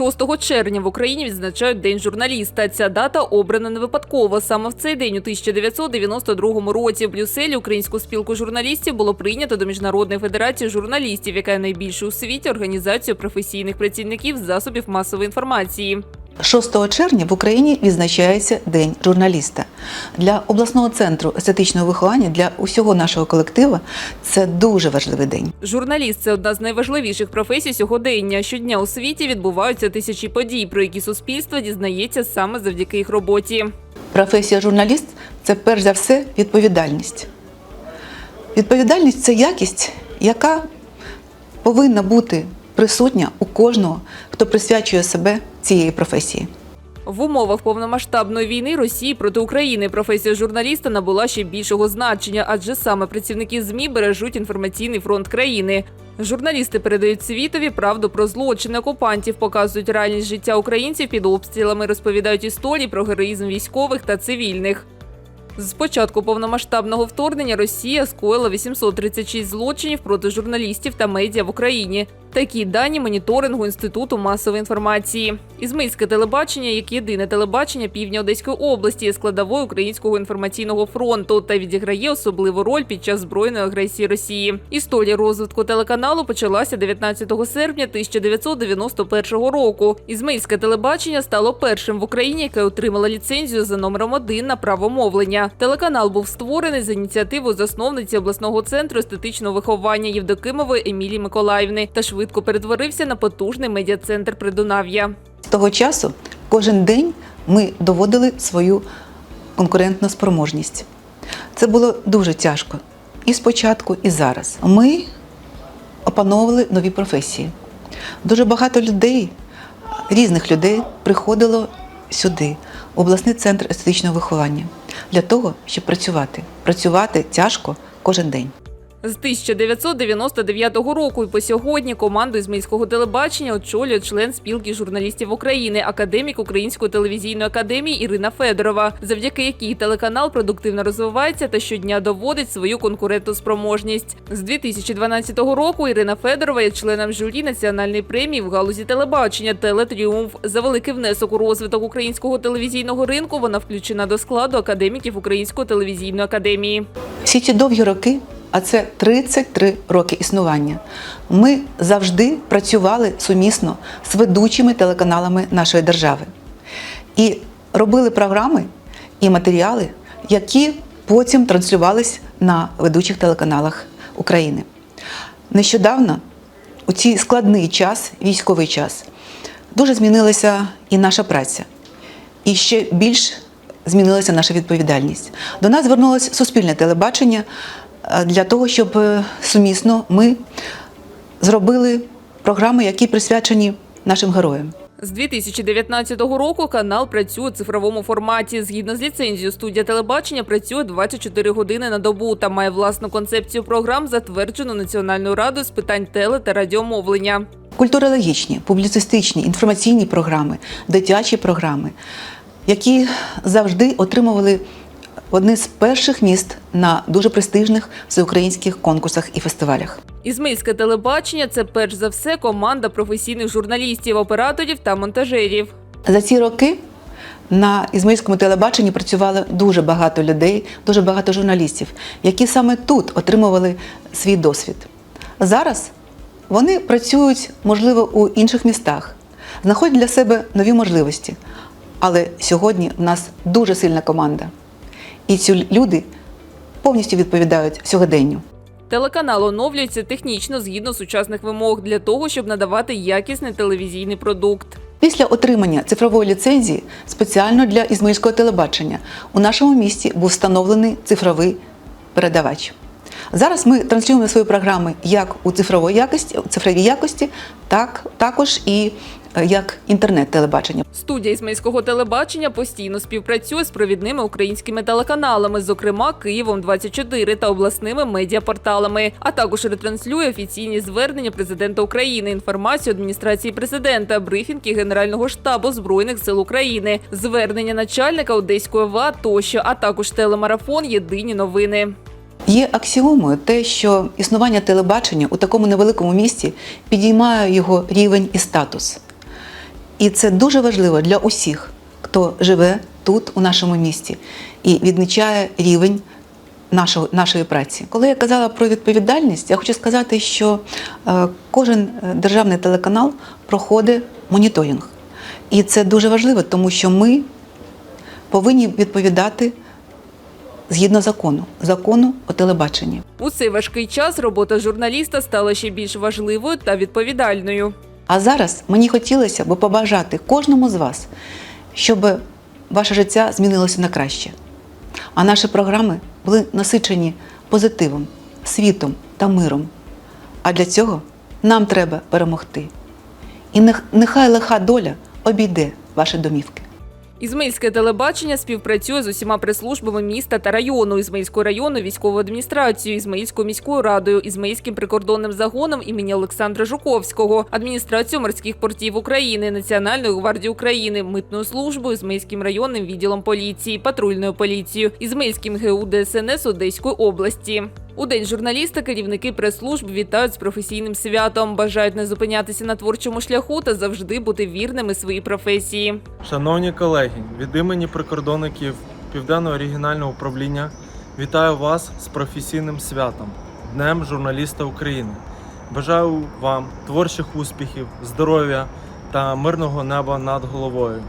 6 червня в Україні відзначають День журналіста. Ця дата обрана не випадково. Саме в цей день у 1992 році в Брюсселі Українську спілку журналістів було прийнято до Міжнародної федерації журналістів, яка є найбільшою у світі організацією професійних працівників засобів масової інформації. 6 червня в Україні відзначається День журналіста. Для обласного центру естетичного виховання для усього нашого колектива це дуже важливий день. Журналіст це одна з найважливіших професій сьогодення. Щодня у світі відбуваються тисячі подій, про які суспільство дізнається саме завдяки їх роботі. Професія журналіст це перш за все відповідальність. Відповідальність це якість, яка повинна бути присутня у кожного, хто присвячує себе цієї професії. В умовах повномасштабної війни Росії проти України професія журналіста набула ще більшого значення, адже саме працівники змі бережуть інформаційний фронт країни. Журналісти передають світові правду про злочини окупантів, показують реальність життя українців під обстрілами, розповідають історії про героїзм військових та цивільних. З початку повномасштабного вторгнення Росія скоїла 836 злочинів проти журналістів та медіа в Україні. Такі дані моніторингу інституту масової інформації. Ізмейське телебачення, як єдине телебачення півдня Одеської області, є складовою українського інформаційного фронту та відіграє особливу роль під час збройної агресії Росії. Історія розвитку телеканалу почалася 19 серпня 1991 року. Ізмейське телебачення стало першим в Україні, яке отримало ліцензію за номером один на право мовлення. Телеканал був створений за ініціативою засновниці обласного центру естетичного виховання Євдокимової Емілії Миколаївни та швидко перетворився на потужний медіа-центр Придунав'я. З того часу кожен день ми доводили свою конкурентну спроможність. Це було дуже тяжко і спочатку, і зараз. Ми опановували нові професії. Дуже багато людей, різних людей, приходило сюди, в обласний центр естетичного виховання, для того, щоб працювати. Працювати тяжко кожен день. З 1999 року і по сьогодні команду Ізмейського телебачення очолює член спілки журналістів України, академік Української телевізійної академії Ірина Федорова, завдяки якій телеканал продуктивно розвивається та щодня доводить свою конкурентну спроможність. З 2012 року Ірина Федорова є членом журі національної премії в галузі телебачення Телетріумф. За великий внесок у розвиток українського телевізійного ринку вона включена до складу академіків Української телевізійної академії. Всі ці довгі роки, а це 33 роки існування, ми завжди працювали сумісно з ведучими телеканалами нашої держави і робили програми і матеріали, які потім транслювались на ведучих телеканалах України. Нещодавно, у цей складний час, військовий час, дуже змінилася і наша праця. І ще більш змінилася наша відповідальність. До нас звернулося суспільне телебачення для того, щоб е, сумісно ми зробили програми, які присвячені нашим героям. З 2019 року канал працює у цифровому форматі. Згідно з ліцензією, студія телебачення працює 24 години на добу та має власну концепцію програм, затверджену Національною радою з питань теле та радіомовлення. Культурологічні, публіцистичні, інформаційні програми, дитячі програми, які завжди отримували одне з перших міст на дуже престижних всеукраїнських конкурсах і фестивалях. Ізмейське телебачення це перш за все команда професійних журналістів, операторів та монтажерів. За ці роки на ізмаїльському телебаченні працювало дуже багато людей, дуже багато журналістів, які саме тут отримували свій досвід. Зараз вони працюють, можливо, у інших містах, знаходять для себе нові можливості. Але сьогодні в нас дуже сильна команда. І ці люди повністю відповідають сьогоденню. Телеканал оновлюється технічно згідно сучасних вимог для того, щоб надавати якісний телевізійний продукт. Після отримання цифрової ліцензії спеціально для ізмаїльського телебачення у нашому місті був встановлений цифровий передавач. Зараз ми транслюємо свої програми як у цифровій якості, цифровій якості, так також і як інтернет-телебачення. Студія Ізмейського телебачення постійно співпрацює з провідними українськими телеканалами, зокрема Києвом 24 та обласними медіапорталами, а також ретранслює офіційні звернення президента України, інформацію адміністрації президента, брифінги Генерального штабу збройних сил України, звернення начальника Одеської ОВА тощо, а також телемарафон Єдині новини. Є аксіомою те, що існування телебачення у такому невеликому місті підіймає його рівень і статус. І це дуже важливо для усіх, хто живе тут, у нашому місті, і відмічає рівень нашого, нашої праці. Коли я казала про відповідальність, я хочу сказати, що е, кожен е, державний телеканал проходить моніторинг. І це дуже важливо, тому що ми повинні відповідати згідно закону, закону о телебаченні. У цей важкий час робота журналіста стала ще більш важливою та відповідальною. А зараз мені хотілося б побажати кожному з вас, щоб ваше життя змінилося на краще. А наші програми були насичені позитивом, світом та миром. А для цього нам треба перемогти. І нехай лиха доля обійде ваші домівки. Ізмаїльське телебачення співпрацює з усіма прес-службами міста та району, Ізмаїльською районною військовою адміністрацією, Ізмаїльською міською радою, Ізмаїльським прикордонним загоном імені Олександра Жуковського, адміністрацією морських портів України, Національною гвардією України, митною службою, Ізмаїльським районним відділом поліції, патрульною поліцією, Ізмаїльським ГУ ДСНС Одеської області. У день журналіста керівники прес-служб вітають з професійним святом, бажають не зупинятися на творчому шляху та завжди бути вірними своїй професії. Шановні колеги, від імені прикордонників Південного регіонального управління вітаю вас з професійним святом Днем журналіста України. Бажаю вам творчих успіхів, здоров'я та мирного неба над головою.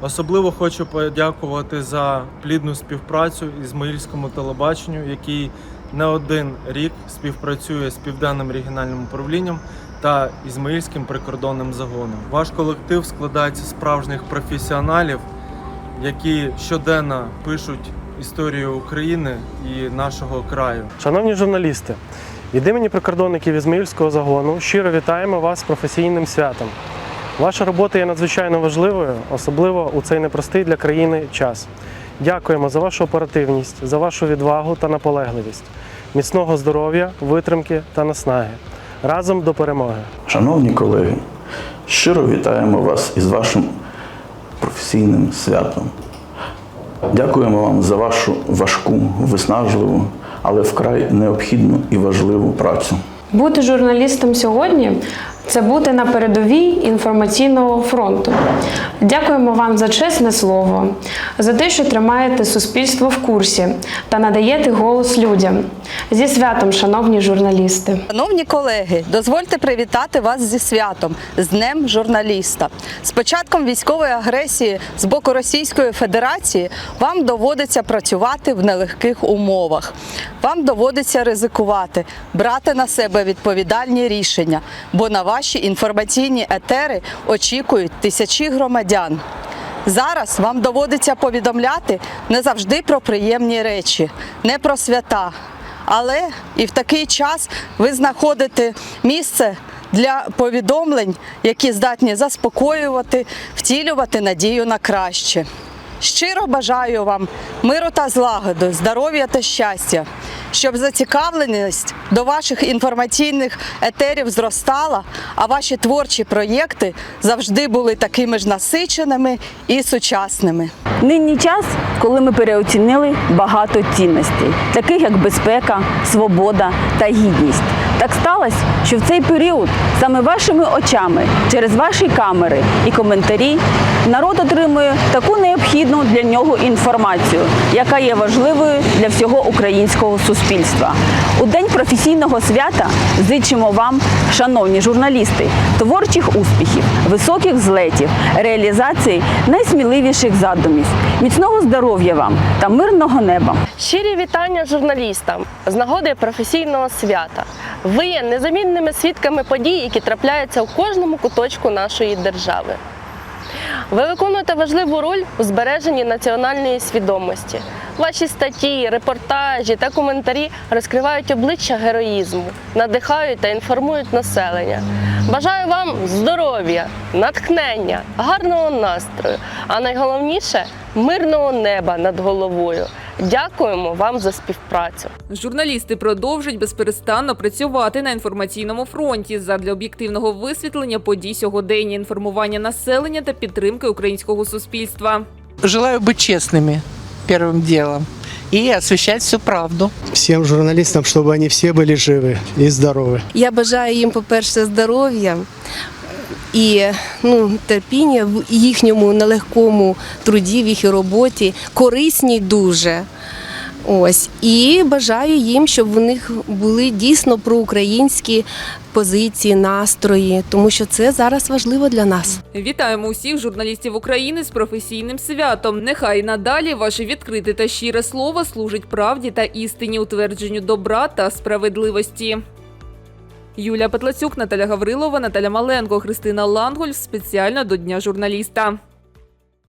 Особливо хочу подякувати за плідну співпрацю Ізмаїльському телебаченню, який не один рік співпрацює з Південним регіональним управлінням та Ізмаїльським прикордонним загоном. Ваш колектив складається з справжніх професіоналів, які щоденно пишуть історію України і нашого краю. Шановні журналісти, від імені прикордонників Ізмаїльського загону щиро вітаємо вас з професійним святом. Ваша робота є надзвичайно важливою, особливо у цей непростий для країни час. Дякуємо за вашу оперативність, за вашу відвагу та наполегливість, міцного здоров'я, витримки та наснаги. Разом до перемоги! Шановні колеги, щиро вітаємо вас із вашим професійним святом. Дякуємо вам за вашу важку, виснажливу, але вкрай необхідну і важливу працю. Бути журналістом сьогодні це бути на передовій інформаційного фронту. Дякуємо вам за чесне слово, за те, що тримаєте суспільство в курсі та надаєте голос людям. Зі святом, шановні журналісти! Шановні колеги, дозвольте привітати вас зі святом з Днем журналіста. З початком військової агресії з боку Російської Федерації вам доводиться працювати в нелегких умовах. Вам доводиться ризикувати, брати на себе відповідальні рішення, бо на ваші інформаційні етери очікують тисячі громадян. Зараз вам доводиться повідомляти не завжди про приємні речі, не про свята. Але і в такий час ви знаходите місце для повідомлень, які здатні заспокоювати, втілювати надію на краще. Щиро бажаю вам миру та злагоди, здоров'я та щастя, щоб зацікавленість до ваших інформаційних етерів зростала, а ваші творчі проєкти завжди були такими ж насиченими і сучасними. Нині час, коли ми переоцінили багато цінностей, таких як безпека, свобода та гідність. Так сталося, що в цей період саме вашими очами, через ваші камери і коментарі, народ отримує таку необхідну для нього інформацію, яка є важливою для всього українського суспільства. У день професійного свята зичимо вам, шановні журналісти, творчих успіхів, високих злетів, реалізації найсміливіших задумів, міцного здоров'я вам та мирного неба. Щирі вітання журналістам з нагоди професійного свята. Ви є незамінними свідками подій, які трапляються у кожному куточку нашої держави. Ви виконуєте важливу роль у збереженні національної свідомості. Ваші статті, репортажі та коментарі розкривають обличчя героїзму, надихають та інформують населення. Бажаю вам здоров'я, натхнення, гарного настрою, а найголовніше мирного неба над головою. Дякуємо вам за співпрацю. Журналісти продовжують безперестанно працювати на інформаційному фронті задля об'єктивного висвітлення подій сьогодення, інформування населення та підтримки українського суспільства. Желаю быть честными первым делом и освещать всю правду. всем журналистам, чтобы они все были живы и здоровы. Я бажаю їм, по-перше, здоров'я, і ну, терпіння в їхньому нелегкому труді, в їхній роботі, корисні дуже. Ось і бажаю їм, щоб в них були дійсно проукраїнські позиції, настрої, тому що це зараз важливо для нас. Вітаємо усіх журналістів України з професійним святом. Нехай надалі ваше відкрите та щире слово служить правді та істині, утвердженню добра та справедливості. Юлія Петлацюк, Наталя Гаврилова, Наталя Маленко, Христина Лангольф спеціально до Дня журналіста.